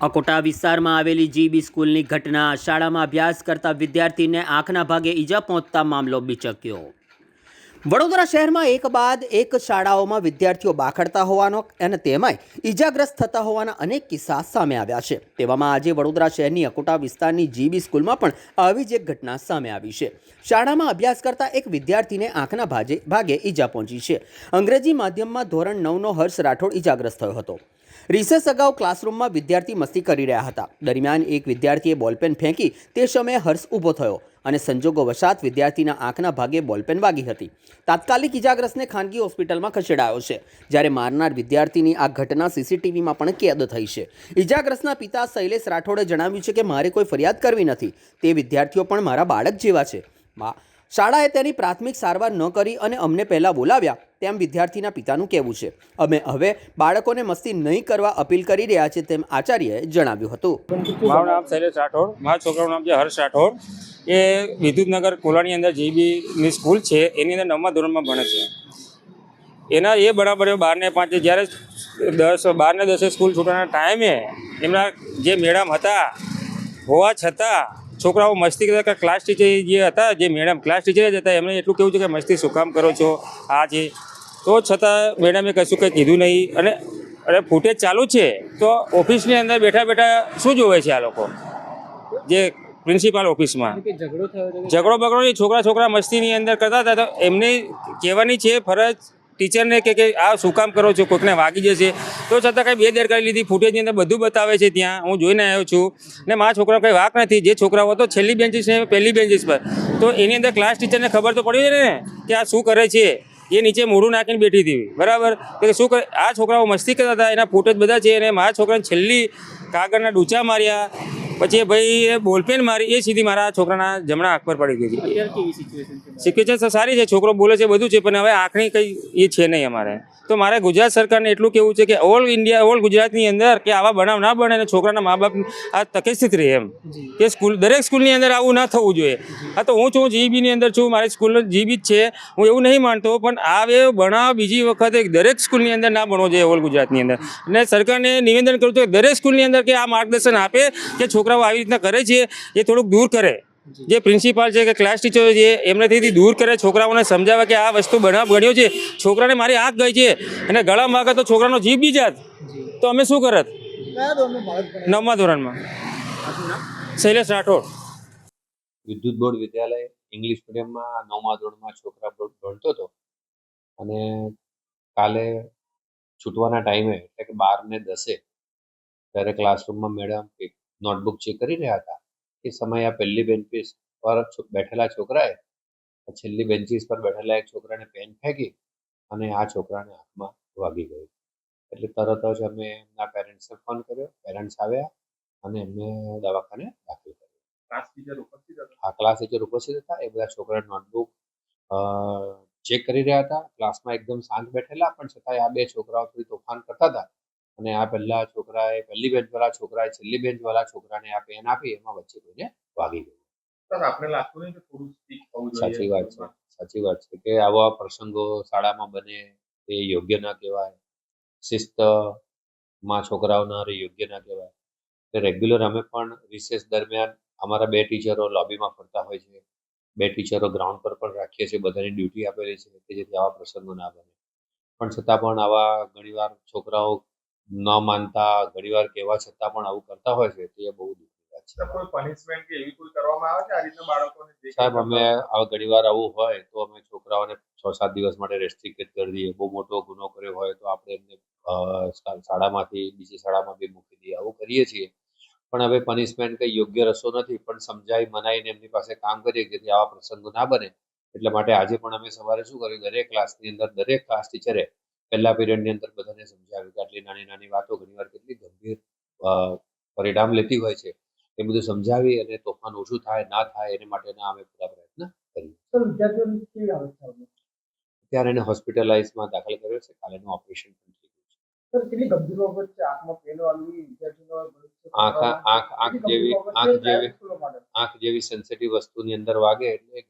અકોટા વિસ્તારમાં આવેલી જીબી સ્કૂલની ઘટના શાળામાં અભ્યાસ કરતા વિદ્યાર્થીને આંખના ભાગે ઈજા પહોંચતા મામલો બીચક્યો. વડોદરા શહેરમાં એક બાદ એક શાળાઓમાં વિદ્યાર્થીઓ બાખડતા હોવાનો અને તેમાંય ઈજાગ્રસ્ત થતા હોવાના અનેક કિસ્સા સામે આવ્યા છે. તેવામાં આજે વડોદરા શહેરની અકોટા વિસ્તારની જીબી સ્કૂલમાં પણ આવી જ એક ઘટના સામે આવી છે. શાળામાં અભ્યાસ કરતા એક વિદ્યાર્થીને આંખના ભાજે ભાગે ઈજા પહોંચી છે. અંગ્રેજી માધ્યમમાં ધોરણ નવનો હર્ષ રાઠોડ ઈજાગ્રસ્ત થયો હતો. રિસેસ અગાઉ ક્લાસરૂમમાં વિદ્યાર્થી મસ્તી કરી રહ્યા હતા. દરમિયાન એક વિદ્યાર્થીએ બોલપેન ફેંકી તે સમયે હર્ષ ઊભો થયો. અને સંજોગો વશાત વિદ્યાર્થીના આંખના ભાગે બોલપેન વાગી હતી. તાત્કાલિક ઇજાગ્રસ્તને ખાનગી હોસ્પિટલમાં ખસેડાયો છે. જ્યારે મારનાર વિદ્યાર્થીની આ ઘટના સીસીટીવીમાં પણ કેદ થઈ છે. ઇજાગ્રસ્તના પિતા શૈલેષ રાઠોડે જણાવ્યું છે કે, મારે કોઈ ફરિયાદ કરવી નથી. તે વિદ્યાર્થીઓ પણ મારા બાળક જેવા છે. શાળાએ તેની પ્રાથમિક સારવાર ન કરી અને અમને પહેલાં બોલાવ્યા. તેમ વિદ્યાર્થીના પિતાનું કહેવું છે. અમે હવે બાળકોને મસ્તી નહીં કરવા અપીલ કરી રહ્યા છે તેમ આચાર્યએ જણાવ્યું હતું. મારું નામ શૈલેષ રાઠોડ. મારા છોકરાનું નામ છે હર્ષ રાઠોડ. એ વિદ્યુતનગર કોલાની અંદર જે બીની સ્કૂલ છે, એની અંદર નવમા ધોરણમાં ભણે છે. એના એ બરાબર બારને પાંચે જ્યારે દસ બારને દસે સ્કૂલ છૂટવાના ટાઈમે એમના જે મેડમ હતા, હોવા છતાં છોકરાઓ મસ્તી કરતા ક્લાસ ટીચર જે હતા, જે મેડમ ક્લાસ ટીચર જ હતા, એમણે એટલું કેવું છે કે મસ્તી શું કામ કરો છો, આ છે. તો છતાં મેડમે કશું કંઈ કીધું નહીં અને અરે ફૂટેજ ચાલુ છે, તો ઓફિસની અંદર બેઠા બેઠા શું જોવે છે આ લોકો? જે પ્રિન્સિપાલ ઓફિસમાં. ઝઘડો બગડો નહીં છોકરા છોકરા મસ્તીની અંદર કરતા હતા તો એમને કહેવાની છે ફરજ ટીચરને કે આ શું કામ કરો છો? કોઈકને વાગી જશે. તો છતાં કંઈ બે દેર કરી લીધી. ફૂટેજની અંદર બધું બતાવે છે ત્યાં. હું જોઈને આવ્યો છું. ને મારા છોકરા કંઈ વાક નથી. જે છોકરાઓ હતો છેલ્લી બેન્ચીસ ને પહેલી બેન્ચીસ પર. તો એની અંદર ક્લાસ ટીચરને ખબર તો પડી ને કે આ શું કરે છે? એ નીચે મોઢું નાખીને બેઠી હતી. બરાબર? તો કે શું કરે આ છોકરાઓ મસ્તી કરતા હતા એના ફોટો જ બધા છે. અને મારા છોકરાને છેલ્લી કાગળના ડૂચા માર્યા. પછી ભાઈ એ બોલપેન મારી એ સીધી મારા છોકરાના જમણા આંખ પર પડી ગઈ હતી. સિચ્યુએશન સારી છે છોકરો બોલે છે બધું છે પણ હવે આંખની કંઈ એ છે નહીં અમારે. તો મારે ગુજરાત સરકારને એટલું કેવું છે કે ઓલ ઇન્ડિયા ઓલ ગુજરાતની અંદર કે આવા બનાવ ના બને અને છોકરાના મા બાપ આ તકેસ્થિત રહે એમ. કે સ્કૂલ દરેક સ્કૂલની અંદર આવું ના થવું જોઈએ. હા તો હું છું જીબીની અંદર છું મારી સ્કૂલ જીબી જ છે. હું એવું નહીં માનતો પણ આ આવે બનાવ બીજી વખતે દરેક સ્કૂલની અંદર ના બનવો જોઈએ ઓલ ગુજરાતની અંદર. અને સરકારને નિવેદન કરું છું કે દરેક સ્કૂલની અંદર કે આ માર્ગદર્શન આપે કે છોકરાઓ આવી રીતના કરે છે એ થોડુંક દૂર કરે. જે પ્રિન્સિપાલ છે કે ક્લાસ ટીચરો છે એમનેથી દૂર કરે છોકરાઓને સમજાવે કે આ વસ્તુ બનાવ બન્યો છે. છોકરાને મારી આંખ ગઈ છે. અને ગળા માગે તો છોકરાનો જીભ બી જાત. તો અમે શું કરત? નવમા ધોરણમાં. શૈલેષ રાઠોડ. વિદ્યુત બોર્ડ વિદ્યાલય ઇંગ્લિશ મીડિયમમાં નવમા ધોરણમાં છોકરા ભણતો હતો. અને કાલે છૂટવાના ટાઈમે એટલે કે બાર ને દસે ત્યારે ક્લાસરૂમમાં મેડમ નોટબુક ચેક કરી રહ્યા હતા. એ સમયે આ પહેલી બેન્ચીસ પર બેઠેલા છોકરાએ છેલ્લી બેન્ચીસ પર બેઠેલા એક છોકરાને પેન ફેંકી અને આ છોકરાને આંખમાં વાગી ગયું. એટલે તરત જ અમે એમના પેરેન્ટ્સને ફોન કર્યો. પેરેન્ટ્સ આવ્યા અને એમને દવાખાને દાખલ કર્યો. હા ક્લાસ ટીચર ઉપસ્થિત હતા. એ બધા છોકરા નોટબુક ચેક કરી રહ્યા હતા ક્લાસમાં એકદમ શાંત બેઠેલા પણ છતાંય આ બે છોકરાઓ થોડી તોફાન કરતા હતા. અને આ પહેલા છોકરાએ પહેલી બેન્ચ વાળા છોકરાએ છેલ્લી બેન્ચ વાળા છોકરાને આ પેન આપી એમાં વચ્ચે કોઈને વાગી ગયું. સર આપણે લાગતું કે થોડું સ્ટીક સાચી વાત છે સાચી વાત છે કે આવા પ્રસંગો શાળામાં બને એ યોગ્ય ના કહેવાય. શિસ્તમાં છોકરાઓના યોગ્ય ના કહેવાય. રેગ્યુલર અમે પણ રિસેસ દરમિયાન અમારા બે ટીચરો લોબીમાં ફરતા હોય છે. બે ટીચરો ગ્રાઉન્ડ પર પણ રાખીએ છીએ બધાની ડ્યુટી આપેલી છે કે જેથી આવા પ્રસંગો ના બને. પણ છતાં પણ આવા ઘણીવાર છોકરાઓ ન માનતા ઘણીવાર કહેવા છતાં પણ આવું કરતા હોય છે તે બહુ દુઃખની વાત છે. કોઈ પનિશમેન્ટ કે એવી કોઈ કરવામાં આવે છે આ રીતના બાળકોને સાહેબ અમે ઘણીવાર આવું હોય તો અમે છોકરાઓને છ સાત દિવસ માટે રેસ્ટ્રિક્ટેડ કરી દઈએ. બહુ મોટો ગુનો કર્યો હોય તો આપણે એમને શાળામાંથી બીજી શાળામાં બી મૂકી દઈએ. આવું કરીએ છીએ. પણ હવે પનિશમેન્ટ કંઈ યોગ્ય રસ્તો નથી પણ સમજાવી મનાઈને એમની પાસે કામ કરીએ જેથી આવા પ્રસંગો ના બને. એટલા માટે આજે પણ અમે સવારે શું કર્યું? દરેક ક્લાસની અંદર દરેક ક્લાસ ટીચરે પહેલા પીરિયડની અંદર બધાને સમજાવ્યું કે આટલી નાની નાની વાતો ઘણીવાર કેટલી ગંભીર પરિણામ લેતી હોય છે. એ બધું સમજાવી અને તોફાન ઓછું થાય ના થાય એને માટેના અમે પૂરા પ્રયત્ન કરીએ. સર વિદ્યાર્થીઓની કેવી અવસ્થા હતી ત્યારે એને હોસ્પિટલાઇઝમાં દાખલ કર્યો છે. કાલેનું ઓપરેશન આંખ જેવી આંખ જેવી આંખ જેવી સેન્સિટિવ વસ્તુની અંદર વાગે એટલે